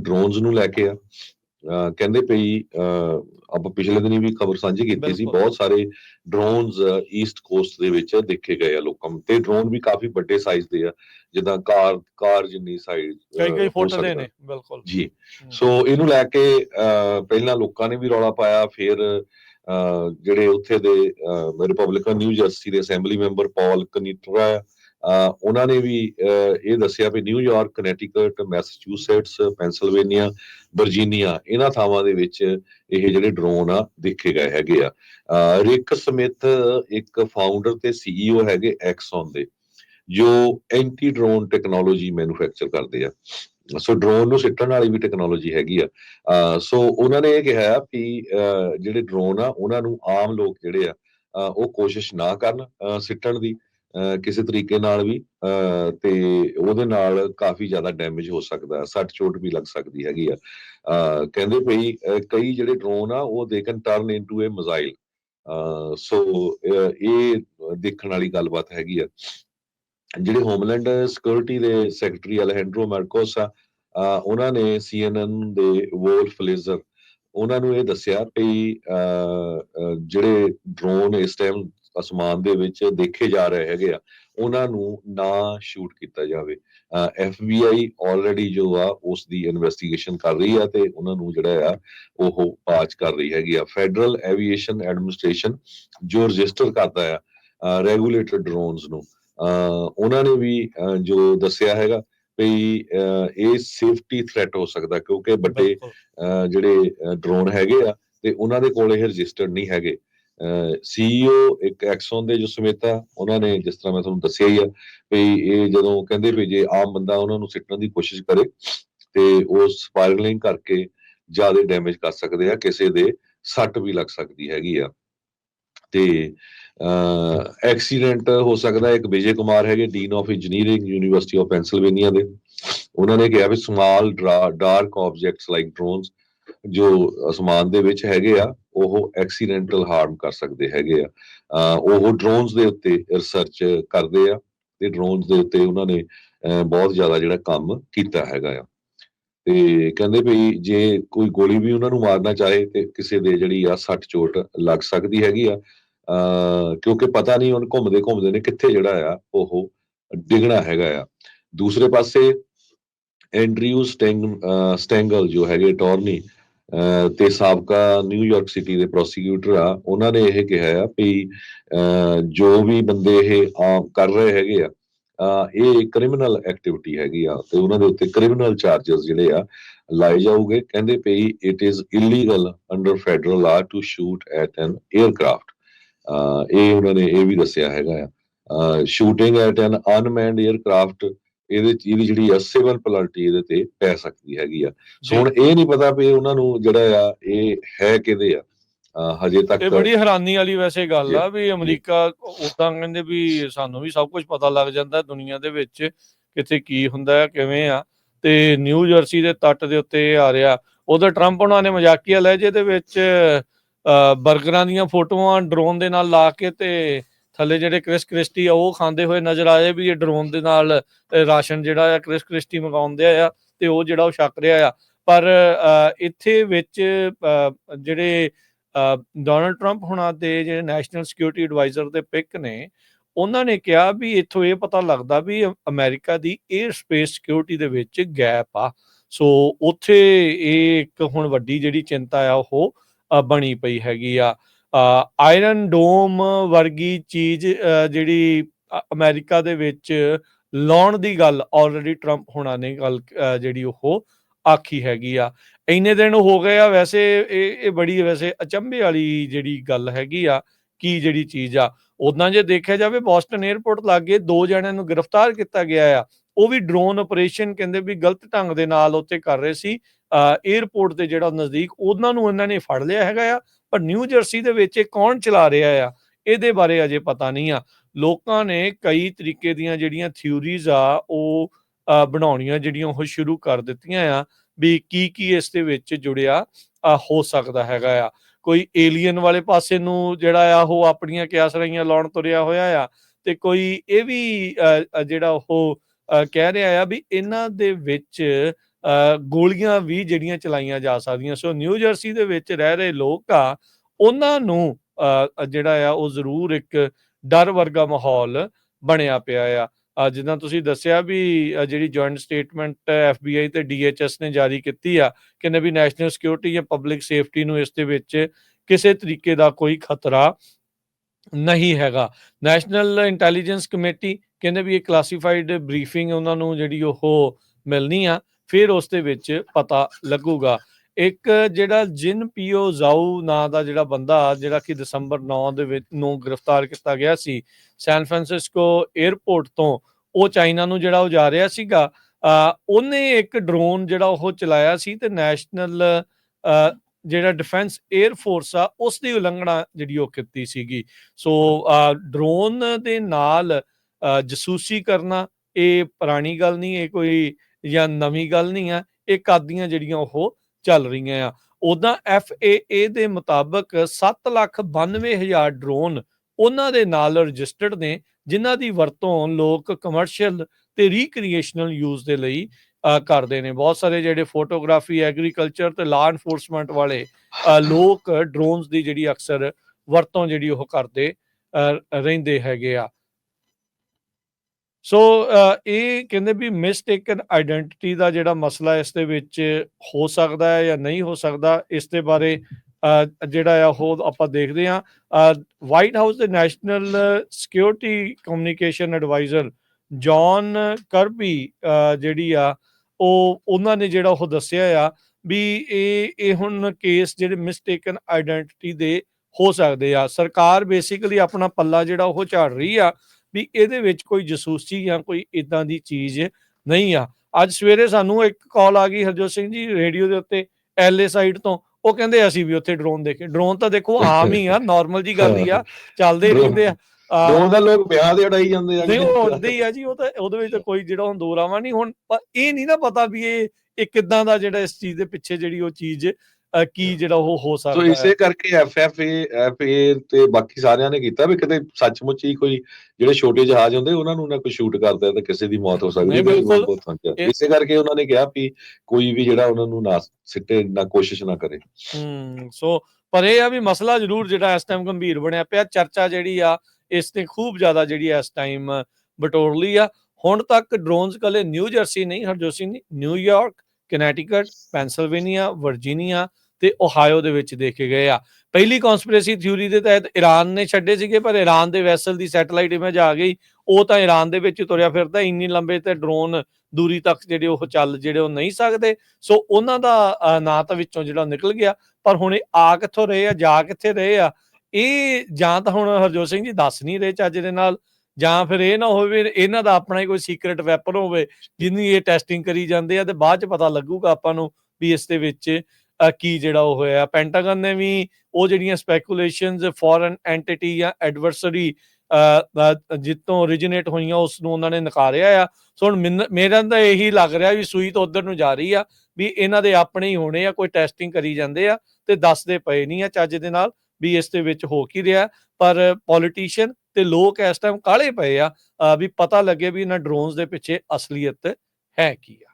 Drones ਨੂੰ ਲੈ ਕੇ ਆ। ਕਹਿੰਦੇ ਪਈ ਆਪਾਂ ਪਿਛਲੇ ਦਿਨੀ ਵੀ ਖਬਰ ਸਾਂਝੀ ਕੀਤੀ ਸੀ। ਬਹੁਤ ਸਾਰੇ ਡਰੋਨਸ ਈਸਟ ਕੋਸਟ ਦੇ ਵਿੱਚ ਦੇਖੇ ਗਏ ਆ ਲੋਕਾਂ ਤੇ ਡਰੋਨ ਵੀ ਕਾਫੀ ਵੱਡੇ ਸਾਈਜ਼ ਦੇ ਆ ਜਿੱਦਾਂ ਕਾਰ ਕਾਰ ਜਿੰਨੀ ਸਾਈਜ਼ ਕਈ ਕਈ ਫੁੱਟ ਦੇ ਨੇ ਬਿਲਕੁਲ। ਜੀ। ਸੋ ਇਹਨੂੰ ਲੈ ਕੇ ਪਹਿਲਾਂ ਲੋਕਾਂ ਨੇ ਵੀ ਰੌਲਾ ਪਾਇਆ ਫਿਰ ਜਿਹੜੇ ਉੱਥੇ ਦੇ ਰਿਪਬਲਿਕਨ ਨਿਊ ਜਰਸੀ ਦੇ ਅਸੈਂਬਲੀ ਮੈਂਬਰ ਪਾਲ ਕਨੀਟਰਾ ਉਹਨਾਂ ਨੇ ਵੀ ਅਹ, ਇਹ ਦੱਸਿਆ ਵੀ New York Connecticut Massachusetts Pennsylvania Virginia ਇਹਨਾਂ ਥਾਵਾਂ ਦੇ ਵਿੱਚ ਇਹ ਜਿਹੜੇ ਡਰੋਨ ਆ ਦੇਖੇ ਗਏ ਹੈਗੇ ਆ। ਰਿਕ ਸਮਿਥ ਇੱਕ ਫਾਊਂਡਰ ਤੇ ਸੀਈਓ ਹੈਗੇ ਐਕਸਨ ਦੇ ਜੋ ਐਂਟੀ ਡਰੋਨ ਟੈਕਨੋਲੋਜੀ ਮੈਨੂਫੈਕਚਰ ਕਰਦੇ ਆ। ਸੋ ਡਰੋਨ ਨੂੰ ਸਿੱਟਣ ਵਾਲੀ ਵੀ ਟੈਕਨੋਲੋਜੀ ਹੈਗੀ ਆ। ਅਹ ਸੋ ਉਹਨਾਂ ਨੇ ਇਹ ਕਿਹਾ ਵੀ ਅਹ ਜਿਹੜੇ ਡਰੋਨ ਆ ਉਹਨਾਂ ਨੂੰ ਆਮ ਲੋਕ ਜਿਹੜੇ ਆ ਉਹ ਕੋਸ਼ਿਸ਼ ਨਾ ਕਰਨ ਸਿੱਟਣ ਦੀ। ਕਿਸੇ ਤਰੀਕੇ ਨਾਲ ਵੀ ਤੇ ਉਹਦੇ ਨਾਲ ਕਾਫੀ ਜ਼ਿਆਦਾ ਡੈਮੇਜ ਹੋ ਸਕਦਾ ਸੱਟ ਚੋਟ ਵੀ ਲੱਗ ਸਕਦੀ ਹੈਗੀ ਆ। ਕਹਿੰਦੇ ਭਈ ਕਈ ਜਿਹੜੇ ਡਰੋਨ ਆ, ਉਹ they can turn into a missile so ਇਹ ਦੇਖਣ ਵਾਲੀ ਗੱਲਬਾਤ ਹੈਗੀ ਆ। ਜਿਹੜੇ ਹੋਮਲੈਂਡ ਸਿਕਿਉਰਿਟੀ ਦੇ ਸੈਕਟਰੀ ਅਲੈਂਡਰੋ ਮਾਰਕੋਸ ਆ ਉਹਨਾਂ ਨੇ CNN ਦੇ ਵੋਲਫ ਲੇਜ਼ਰ ਉਹਨਾਂ ਨੂੰ ਇਹ ਦੱਸਿਆ ਕਿ ਜਿਹੜੇ ਡਰੋਨ ਇਸ ਟਾਈਮ ਅਸਮਾਨ ਦੇ ਵਿੱਚ ਦੇਖੇ ਜਾ ਰਹੇ ਹੈਗੇ ਆ ਉਹਨਾਂ ਨੂੰ ਨਾ ਸ਼ੂਟ ਕੀਤਾ ਜਾਵੇ। FBI ਆਲਰੇਡੀ ਜੋ ਆ ਉਸ ਦੀ ਇਨਵੈਸਟੀਗੇਸ਼ਨ ਕਰ ਰਹੀ ਆ ਤੇ ਉਹਨਾਂ ਨੂੰ ਜਿਹੜਾ ਆ ਉਹ ਪਾਚ ਕਰ ਰਹੀ ਹੈਗੀ ਆ। ਫੈਡਰਲ ਐਵੀਏਸ਼ਨ ਐਡਮਿਨਿਸਟ੍ਰੇਸ਼ਨ ਜੋ ਰਜਿਸਟਰ ਕਰਦਾ ਆ ਰੈਗੂਲੇਟਡ ਡਰੋਨਸ ਨੂੰ ਉਹਨਾਂ ਨੇ ਵੀ ਜੋ ਦੱਸਿਆ ਹੈਗਾ ਵੀ ਇਹ ਸੇਫਟੀ ਥ੍ਰੈਟ ਹੋ ਸਕਦਾ ਕਿਉਂਕਿ ਵੱਡੇ ਜਿਹੜੇ ਡਰੋਨ ਹੈਗੇ ਆ ਤੇ ਉਹਨਾਂ ਦੇ ਕੋਲ ਇਹ ਰਜਿਸਟਰਡ ਨਹੀਂ ਹੈਗੇ। ਸੀਈਓ ਇੱਕ ਐਕਸੋਨ ਦੇ ਜੋ ਸਮੇਤਾ ਉਹਨਾਂ ਨੇ ਜਿਸ ਤਰ੍ਹਾਂ ਮੈਂ ਤੁਹਾਨੂੰ ਦੱਸਿਆ ਹੀ ਆ ਵੀ ਇਹ ਜਦੋਂ ਕਹਿੰਦੇ ਵੀ ਜੇ ਆਮ ਬੰਦਾ ਉਹਨਾਂ ਨੂੰ ਸਿੱਟਣ ਦੀ ਕੋਸ਼ਿਸ਼ ਕਰੇ ਤੇ ਉਹ ਸਪਾਇਰਲਿੰਗ ਕਰਕੇ ਜ਼ਿਆਦਾ ਡੈਮੇਜ ਕਰ ਸਕਦੇ ਆ, ਕਿਸੇ ਦੇ ਸੱਟ ਵੀ ਲੱਗ ਸਕਦੀ ਹੈਗੀ ਆ। ਤੇ ਐਕਸੀਡੈਂਟ ਹੋ ਸਕਦਾ ਇੱਕ ਵਿਜੇ ਕੁਮਾਰ ਹੈਗੇ dean of engineering university of Pennsylvania ਦੇ। ਉਹਨਾਂ ਨੇ ਕਿਹਾ ਵੀ small dark objects like drones ਜੋ ਅਸਮਾਨ ਦੇ ਵਿੱਚ ਹੈਗੇ ਆ ਉਹ ਐਕਸੀਡੈਂਟਲ ਹਾਰਮ ਕਰ ਸਕਦੇ ਹੈਗੇ ਆ। ਉਹ ਡਰੋਨਸ ਦੇ ਉੱਤੇ ਰਿਸਰਚ ਕਰਦੇ ਆ ਤੇ ਡਰੋਨਸ ਦੇ ਉੱਤੇ ਉਹਨਾਂ ਨੇ ਬਹੁਤ ਜ਼ਿਆਦਾ ਜਿਹੜਾ ਕੰਮ ਕੀਤਾ ਹੈਗਾ ਆ। ਤੇ ਕਹਿੰਦੇ ਵੀ ਜੇ ਕੋਈ ਗੋਲੀ ਵੀ ਉਹਨਾਂ ਨੂੰ ਮਾਰਨਾ ਚਾਹੇ ਤੇ ਕਿਸੇ ਦੇ ਜਿਹੜੀ ਆ ਸੱਟ ਚੋਟ ਲੱਗ ਸਕਦੀ ਹੈਗੀ ਆ, ਅਹ ਕਿਉਂਕਿ ਪਤਾ ਨਹੀਂ ਉਹਨ ਘੁੰਮਦੇ ਘੁੰਮਦੇ ਨੇ ਕਿੱਥੇ ਜਿਹੜਾ ਆ ਉਹ ਡਿਗਣਾ ਹੈਗਾ ਆ। ਦੂਸਰੇ ਪਾਸੇ ਐਂਡਰਿਊ ਸਟੈਂਗ ਸਟੈਂਗਲ ਜੋ ਹੈਗੇ, ਟੌਰਨੀ ਤੇ ਸਾਬਕਾ ਨਿਊਯਾਰਕ ਸਿਟੀ ਦੇ ਪ੍ਰੋਸੀਕਿਊਟਰ ਆ, ਉਹਨਾਂ ਨੇ ਇਹ ਕਿਹਾ ਆ ਵੀ ਜੋ ਵੀ ਬੰਦੇ ਇਹ ਕਰ ਰਹੇ ਹੈਗੇ ਆ ਇਹ ਕ੍ਰਿਮੀਨਲ ਐਕਟੀਵਿਟੀ ਹੈਗੀ ਆ ਤੇ ਉਹਨਾਂ ਦੇ ਉੱਤੇ ਕ੍ਰਿਮੀਨਲ ਚਾਰजेस ਜਿਹੜੇ ਆ ਲਾਏ ਜਾਊਗੇ। ਕਹਿੰਦੇ ਪਈ it is illegal under federal law to shoot at an aircraft ਇਹ ਉਹਨਾਂ ਨੇ ਇਹ ਵੀ ਦੱਸਿਆ ਹੈਗਾ ਆ। Shooting at an unmanned aircraft ਇਹਦੇ ਇਹਦੀ ਜਿਹੜੀ ਆ ਸਿਵਲ ਪੈਨਲਟੀ ਇਹਦੇ ਤੇ ਪੈ ਸਕਦੀ ਹੈਗੀ ਆ। ਸੋ ਹੁਣ ਇਹ ਨਹੀਂ ਪਤਾ ਵੀ ਉਹਨਾਂ ਨੂੰ ਜਿਹੜਾ ਆ ਇਹ ਹੈ ਕਿਹਦੇ ਆ। ਹਜੇ ਤੱਕ ਇਹ ਬੜੀ ਹੈਰਾਨੀ ਵਾਲੀ ਵੈਸੇ ਗੱਲ ਆ ਵੀ ਅਮਰੀਕਾ ਉਦਾਂ ਕਹਿੰਦੇ ਵੀ ਸਾਨੂੰ ਵੀ ਸਭ ਕੁਝ ਪਤਾ ਲੱਗ ਜਾਂਦਾ ਦੁਨੀਆ ਦੇ ਵਿੱਚ ਕਿੱਥੇ ਕੀ ਹੁੰਦਾ ਹੈ ਕਿਵੇਂ ਆ। ਤੇ ਨਿਊ ਜਰਸੀ ਦੇ ਤੱਟ ਦੇ ਉੱਤੇ ਆ ਰਿਹਾ। ਉਧਰ ਟਰੰਪ ਉਹਨਾਂ ਨੇ ਮਜ਼ਾਕੀਆ ਲਹਿਜੇ ਦੇ ਵਿੱਚ ਅ, 버ਗਰਾਂ ਦੀਆਂ ਫੋਟੋਆਂ ਡਰੋਨ ਦੇ ਨਾਲ ਲਾ ਕੇ ਤੇ ਥੱਲੇ ਜਿਹੜੇ ਕ੍ਰਿਸ ਕ੍ਰਿਸਟੀ ਆ, ਉਹ ਖਾਂਦੇ ਹੋਏ ਨਜ਼ਰ ਆਏ ਵੀ ਇਹ ਡਰੋਨ ਦੇ ਨਾਲ ਰਾਸ਼ਨ ਜਿਹੜਾ ਆ, ਕ੍ਰਿਸ ਕ੍ਰਿਸਟੀ ਮੰਗਾਉਂਦੇ ਆ ਤੇ ਉਹ ਜਿਹੜਾ ਉਹ ਛਕ ਰਿਹਾ ਆ। ਪਰ ਇੱਥੇ ਵਿੱਚ ਜਿਹੜੇ ਡੋਨਲਡ ਟਰੰਪ ਹੁਣਾਂ ਦੇ ਜਿਹੜੇ ਨੈਸ਼ਨਲ ਸਿਕਿਉਰਿਟੀ ਐਡਵਾਈਜ਼ਰ ਦੇ ਪਿਕ ਨੇ, ਉਹਨਾਂ ਨੇ ਕਿਹਾ ਵੀ ਇੱਥੋਂ ਇਹ ਪਤਾ ਲੱਗਦਾ ਵੀ ਅ- ਅਮਰੀਕਾ ਦੀ 에ਅਰ ਸਪੇਸ ਸਿਕਿਉਰਿਟੀ ਦੇ ਵਿੱਚ ਗੈਪ ਆ। ਸੋ ਉੱਥੇ ਇਹ ਇੱਕ ਹੁਣ ਵੱਡੀ ਜਿਹੜੀ ਚਿੰਤਾ ਆ, ਉਹ ਬਣੀ ਪਈ ਹੈਗੀ ਆ। ਆਇਰਨ ਡੋਮ ਵਰਗੀ ਚੀਜ਼ ਅ, ਜਿਹੜੀ ਅ- ਅਮਰੀਕਾ ਦੇ ਵਿੱਚ ਲਾਉਣ ਦੀ ਗੱਲ ਆਲਰੇਡੀ ਟਰੰਪ ਹੁਣਾਂ ਨੇ ਗੱਲ ਜਿਹੜੀ ਉਹ ਆਖੀ ਹੈਗੀ ਆ। ਇੰਨੇ ਦਿਨ ਹੋ ਗਏ ਆ ਵੈਸੇ ਇਹ ਇਹ ਬੜੀ ਵੈਸੇ ਅਚੰਭੇ ਵਾਲੀ ਜਿਹੜੀ ਗੱਲ ਹੈਗੀ ਆ ਕੀ ਜਿਹੜੀ ਚੀਜ਼ ਆ। ਉਦਾਂ ਜੇ ਦੇਖਿਆ ਜਾਵੇ ਬੋਸਟਨ 에ਅਰਪੋਰਟ ਲਾਗੇ ਦੋ ਜਣਿਆਂ ਨੂੰ ਗ੍ਰਿਫਤਾਰ ਕੀਤਾ ਗਿਆ ਆ। ਉਹ ਵੀ ਡਰੋਨ ਆਪਰੇਸ਼ਨ ਕਹਿੰਦੇ ਵੀ ਗਲਤ ਢੰਗ ਦੇ ਨਾਲ ਉੱਤੇ ਕਰ ਰਹੇ ਸੀ। 에ਅਰਪੋਰਟ ਦੇ ਜਿਹੜਾ ਨਜ਼ਦੀਕ ਉਹਨਾਂ ਨੂੰ ਇਹਨਾਂ ਨੇ ਫੜ ਲਿਆ ਹੈਗਾ ਆ। ਪਰ ਨਿਊ ਜਰਸੀ ਦੇ ਵਿੱਚ ਇਹ ਕੌਣ ਚਲਾ ਰਿਹਾ ਆ ਇਹਦੇ ਬਾਰੇ ਅਜੇ ਪਤਾ ਨਹੀਂ ਆ। ਲੋਕਾਂ ਨੇ ਕਈ ਤਰੀਕੇ ਦੀਆਂ ਜਿਹੜੀਆਂ ਥਿਊਰੀਜ਼ ਆ ਉਹ ਬਣਾਉਣੀਆਂ ਜਿਹੜੀਆਂ ਉਹ ਸ਼ੁਰੂ ਕਰ ਦਿੱਤੀਆਂ ਆ ਵੀ ਕੀ ਕੀ ਇਸ ਦੇ ਵਿੱਚ ਜੁੜਿਆ ਹੋ ਸਕਦਾ ਹੈਗਾ ਆ। ਕੋਈ ਏਲੀਅਨ ਵਾਲੇ ਪਾਸੇ ਨੂੰ ਜਿਹੜਾ ਆ ਉਹ ਆਪਣੀਆਂ ਕਿਆਸਰਾਈਆਂ ਲਾਉਣ ਤੁਰਿਆ ਹੋਇਆ ਆ ਤੇ ਕੋਈ ਇਹ ਵੀ ਅ, ਜਿਹੜਾ ਉਹ ਕਹਿ ਰਿਹਾ ਆ ਵੀ ਇਹਨਾਂ ਦੇ ਵਿੱਚ ਗੋਲੀਆਂ ਵੀ ਜਿਹੜੀਆਂ ਚਲਾਈਆਂ ਜਾ ਸਕਦੀਆਂ। ਸੋ ਨਿਊ ਜਰਸੀ ਦੇ ਵਿੱਚ ਰਹਿ ਰਹੇ ਲੋਕ ਆ ਉਹਨਾਂ ਨੂੰ ਅ, ਜਿਹੜਾ ਆ ਉਹ ਜ਼ਰੂਰ ਇੱਕ ਡਰ ਵਰਗਾ ਮਾਹੌਲ ਬਣਿਆ ਪਿਆ ਆ। ਜਿੱਦਾਂ ਤੁਸੀਂ ਦੱਸਿਆ ਵੀ ਜਿਹੜੀ ਜੁਆਇੰਟ ਸਟੇਟਮੈਂਟ ਐਫਬੀਆਈ ਤੇ ਡੀਐਚਐਸ ਨੇ ਜਾਰੀ ਕੀਤੀ ਆ ਕਹਿੰਦੇ ਵੀ ਨੈਸ਼ਨਲ ਸਿਕਿਉਰਿਟੀ ਜਾਂ ਪਬਲਿਕ ਸੇਫਟੀ ਨੂੰ ਇਸ ਦੇ ਵਿੱਚ ਕਿਸੇ ਤਰੀਕੇ ਦਾ ਕੋਈ ਖਤਰਾ ਨਹੀਂ ਹੈਗਾ। ਨੈਸ਼ਨਲ ਇੰਟੈਲੀਜੈਂਸ ਕਮੇਟੀ ਕਹਿੰਦੇ ਵੀ ਇਹ ਕਲਾਸੀਫਾਈਡ ਬਰੀਫਿੰਗ ਉਹਨਾਂ ਨੂੰ ਜਿਹੜੀ ਉਹ ਮਿਲਣੀ ਆ। ਫਿਰ ਉਸ ਦੇ ਵਿੱਚ ਪਤਾ ਲੱਗੂਗਾ। ਇੱਕ ਜਿਹੜਾ ਜਿਨ ਪੀਓ ਜ਼ਾਊ ਨਾਂ ਦਾ ਜਿਹੜਾ ਬੰਦਾ, ਜਿਹੜਾ ਕਿ ਦਸੰਬਰ 9 ਦੇ ਵਿੱਚ ਨੂੰ ਗ੍ਰਿਫਤਾਰ ਕੀਤਾ ਗਿਆ ਸੀ ਸੈਨ ਫਰਾਂਸਿਸਕੋ 에ਅਰਪੋਰਟ ਤੋਂ, ਉਹ ਚਾਈਨਾ ਨੂੰ ਜਿਹੜਾ ਉਹ ਜਾ ਰਿਹਾ ਸੀਗਾ ਉਹਨੇ ਇੱਕ ਡਰੋਨ ਜਿਹੜਾ ਉਹ ਚਲਾਇਆ ਸੀ ਤੇ ਨੈਸ਼ਨਲ ਜਿਹੜਾ ਡਿਫੈਂਸ 에ਅਰ ਫੋਰਸ ਆ, ਉਸ ਦੀ ਉਲੰਘਣਾ ਜਿਹੜੀ ਉਹ ਕੀਤੀ ਸੀਗੀ। ਸੋ ਡਰੋਨ ਦੇ ਨਾਲ ਜਸੂਸੀ ਕਰਨਾ, ਇਹ ਪੁਰਾਣੀ ਗੱਲ ਨਹੀਂ, ਇਹ ਕੋਈ ਜਾਂ ਨਵੀਂ ਗੱਲ ਨਹੀਂ ਆ, ਇਹ ਕਾਦੀਆਂ ਜਿਹੜੀਆਂ ਉਹ ਚੱਲ ਰਹੀਆਂ ਆ। ਉਦਾਂ FAA ਦੇ ਮੁਤਾਬਕ 792000 ਡਰੋਨ ਉਹਨਾਂ ਦੇ ਨਾਲ ਰਜਿਸਟਰਡ ਨੇ, ਜਿਨ੍ਹਾਂ ਦੀ ਵਰਤੋਂ ਲੋਕ ਕਮਰਸ਼ੀਅਲ ਤੇ ਰੀਕ੍ਰੀਏਸ਼ਨਲ ਯੂਜ਼ ਦੇ ਲਈ ਕਰਦੇ ਨੇ। ਬਹੁਤ ਸਾਰੇ ਜਿਹੜੇ ਫੋਟੋਗ੍ਰਾਫੀ ਐਗਰੀਕਲਚਰ ਤੇ ਲਾ ਐਨਫੋਰਸਮੈਂਟ ਵਾਲੇ ਲੋਕ ਡਰੋਨਸ ਦੀ ਜਿਹੜੀ ਅਕਸਰ ਵਰਤੋਂ ਜਿਹੜੀ ਉਹ ਕਰਦੇ ਰਹਿੰਦੇ ਹੈਗੇ ਆ। ਸੋ ਇਹ ਕਹਿੰਦੇ ਵੀ ਮਿਸਟੇਕਨ ਆਇਡੈਂਟੀਟੀ ਦਾ ਜਿਹੜਾ ਮਸਲਾ ਇਸ ਦੇ ਵਿੱਚ ਹੋ ਸਕਦਾ ਹੈ ਜਾਂ ਨਹੀਂ ਹੋ ਸਕਦਾ, ਇਸ ਦੇ ਬਾਰੇ ਜਿਹੜਾ ਆ ਉਹ ਆਪਾਂ ਦੇਖਦੇ ਆ ਵਾਈਟ ਹਾਊਸ ਦੇ national security communication adviser John Kirby ਜਿਹੜੀ ਆ, ਉਹ, ਉਹਨਾਂ ਨੇ ਜਿਹੜਾ ਉਹ ਦੱਸਿਆ ਆ ਵੀ ਇਹ ਇਹ ਹੁਣ ਕੇਸ ਜਿਹੜੇ ਮਿਸਟੇਕਨ ਆਇਡੈਂਟੀਟੀ ਦੇ ਹੋ ਸਕਦੇ ਆ। ਸਰਕਾਰ ਬੇਸਿਕਲੀ ਆਪਣਾ ਪੱਲਾ ਜਿਹੜਾ ਉਹ ਝਾੜ ਰਹੀ ਆ ਵੀ ਇਹਦੇ ਵਿੱਚ ਕੋਈ ਜਸੂਸੀ ਜਾਂ ਕੋਈ ਇਦਾਂ ਦੀ ਚੀਜ਼ ਨਹੀਂ ਆ। ਅੱਜ ਸਵੇਰੇ ਸਾਨੂੰ ਇੱਕ ਕਾਲ ਆ ਗਈ ਹਰਜੋਤ ਸਿੰਘ ਜੀ ਰੇਡੀਓ ਦੇ ਉੱਤੇ ਐਲਏ ਸਾਈਡ ਤੋਂ। ਉਹ ਕਹਿੰਦੇ ਅਸੀਂ ਵੀ ਉੱਥੇ ਡਰੋਨ ਦੇਖੇ। ਡਰੋਨ ਤਾਂ ਦੇਖੋ ਆਮ ਹੀ ਆ ਨਾਰਮਲ ਜੀ ਗੱਲ ਹੀ ਆ। ਚੱਲਦੇ ਰਹਿੰਦੇ ਆ। ਡਰੋਨ ਦਾ ਲੋਕ ਵਿਆਹ ਦੇ ਉਡਾਈ ਜਾਂਦੇ ਆ। ਨਹੀਂ ਉਹ ਉੱਡਦੇ ਹੀ ਆ ਜੀ ਉਹ ਤਾਂ ਉਹਦੇ ਵਿੱਚ ਤਾਂ ਕੋਈ ਜਿਹੜਾ ਹੁਣ ਦੋ ਰਾਵਾਂ ਨਹੀਂ ਹੁਣ ਇਹ ਨਹੀਂ ਨਾ ਪਤਾ ਵੀ ਇਹ ਇਹ ਕਿੱਦਾਂ ਦਾ ਜਿਹੜਾ ਇਸ ਚੀਜ਼ ਦੇ ਪਿੱਛੇ ਜਿਹੜੀ ਉਹ ਚੀਜ਼ ਕੀ ਜਿਹੜਾ ਉਹ ਹੋ ਸੋ ਸਕਦਾ ਹੈ? ਇਸੇ ਕਰਕੇ ਐਫਐਫਏ ਐਫਏ ਤੇ ਬਾਕੀ ਸਾਰਿਆਂ ਨੇ ਕੀਤਾ ਵੀ ਕਿਤੇ ਸੱਚਮੁੱਚ ਹੀ ਕੋਈ ਜਿਹੜੇ ਛੋਟੇ ਜਹਾਜ਼ ਹੁੰਦੇ ਉਹਨਾਂ ਨੂੰ ਨਾ ਕੋਈ ਸ਼ੂਟ ਕਰਦਾ ਤਾਂ ਕਿਸੇ ਦੀ ਮੌਤ ਹੋ ਸਕਦੀ ਹੈ ਬਿਲਕੁਲ। ਇਸੇ ਕਰਕੇ ਉਹਨਾਂ ਨੇ ਕਿਹਾ ਵੀ ਕੋਈ ਵੀ ਜਿਹੜਾ ਉਹਨਾਂ ਨੂੰ ਨਾ ਸਿੱਟੇ ਨਾ ਕੋਸ਼ਿਸ਼ ਨਾ ਕਰੇ। ਹੂੰ ਸੋ ਪਰ ਇਹ ਆ ਵੀ ਮਸਲਾ ਜ਼ਰੂਰ ਜਿਹੜਾ ਇਸ ਟਾਈਮ ਗੰਭੀਰ ਬਣਿਆ ਪਿਆ ਚਰਚਾ ਜਿਹੜੀ ਆ ਇਸ ਤੇ ਖੂਬ ਜ਼ਿਆਦਾ ਜਿਹੜੀ ਇਸ ਟਾਈਮ ਬਟੋਰ ਲਈ ਆ। ਹੁਣ ਤੱਕ ਡਰੋਨਸ ਕੱਲੇ ਨਿਊ ਜਰਸੀ ਨਹੀਂ Harjot Singh New York Connecticut Pennsylvania Virginia ਤੇ ਓਹਾਇਓ ਦੇ ਵਿੱਚ ਦੇਖੇ ਗਏ ਆ। ਪਹਿਲੀ ਕਨਸਪੀਰੇਸੀ ਥਿਊਰੀ ਦੇ ਤਹਿਤ ਈਰਾਨ ਨੇ ਛੱਡੇ ਸੀਗੇ, ਪਰ ਈਰਾਨ ਦੇ ਵੈਸਲ ਦੀ ਸੈਟੇਲਾਈਟ ਇਮੇਜ ਆ ਗਈ। ਉਹ ਤਾਂ ਈਰਾਨ ਦੇ ਵਿੱਚ ਤੁਰਿਆ ਫਿਰਦਾ, ਇੰਨੀ ਲੰਬੇ ਤੇ ਡਰੋਨ ਦੂਰੀ ਤੱਕ ਜਿਹੜੇ ਉਹ ਚੱਲ, ਜਿਹੜੇ ਉਹ ਨਹੀਂ ਸਕਦੇ। ਸੋ ਉਹਨਾਂ ਦਾ ਨਾਂ ਤਾਂ ਵਿੱਚੋਂ ਜਿਹੜਾ ਨਿਕਲ ਗਿਆ, ਪਰ ਹੁਣ ਇਹ ਆ ਕਿੱਥੋਂ ਰਹੇ ਆ, ਜਾ ਕਿੱਥੇ ਰਹੇ ਆ? ਇਹ ਜਾਂ ਤਾਂ ਹੁਣ ਹਰਜੋਤ ਸਿੰਘ ਜੀ ਦੱਸ ਨਹੀਂ ਰਹੇ ਚੱਜ ਦੇ ਨਾਲ। ਜਾਂ ਫਿਰ ਇਹ ਨਾ ਹੋਵੇ ਇਹਨਾਂ ਦਾ ਆਪਣਾ ਹੀ ਕੋਈ ਸੀਕ੍ਰੀਟ ਵੈਪਨ ਹੋਵੇ ਜਿਹਦੀ ਇਹ ਟੈਸਟਿੰਗ ਕਰੀ ਜਾਂਦੇ ਆ ਤੇ ਬਾਅਦ ਚ ਪਤਾ ਲੱਗੂਗਾ ਆਪਾਂ ਨੂੰ ਵੀ ਇਸ ਦੇ ਵਿੱਚ ਕੀ ਜਿਹੜਾ ਉਹ ਹੋਇਆ। ਪੈਂਟਾਗਨ ਨੇ ਵੀ ਉਹ ਜਿਹੜੀਆਂ ਸਪੈਕੂਲੇਸ਼ਨਸ ਫੋਰਨ ਐਂਟੀਟੀ ਜਾਂ ਐਡਵਰਸਰੀ ਜਿੱਤੋਂ originate ਹੋਈਆਂ, ਉਸ ਨੂੰ ਉਹਨਾਂ ਨੇ ਨਕਾਰਿਆ ਆ। ਸੋ ਹੁਣ ਮੈਨ- ਮੇਰਾ ਤਾਂ ਇਹੀ ਲੱਗ ਰਿਹਾ ਵੀ ਸੂਈ ਤਾਂ ਉਧਰ ਨੂੰ ਜਾ ਰਹੀ ਆ, ਵੀ ਇਹਨਾਂ ਦੇ ਆਪਣੇ ਹੀ ਹੋਣੇ ਆ, ਕੋਈ ਟੈਸਟਿੰਗ ਕਰੀ ਜਾਂਦੇ ਆ ਤੇ ਦੱਸਦੇ ਪਏ ਨਹੀਂ ਆ ਚੱਜ ਦੇ ਨਾਲ। ਵੀ ਇਸ ਦੇ ਵਿੱਚ ਹੋ ਕੀ ਰਿਹਾ, ਪਰ ਪੋਲੀਟੀਸ਼ੀਅਨ ਤੇ ਲੋਕ ਇਸ ਟਾਈਮ ਕਾਲੇ ਪਏ ਆ ਵੀ ਪਤਾ ਲੱਗੇ ਵੀ ਇਹਨਾਂ ਡਰੋਨਸ ਦੇ ਪਿੱਛੇ ਅਸਲੀਅਤ ਹੈ ਕੀ ਆ।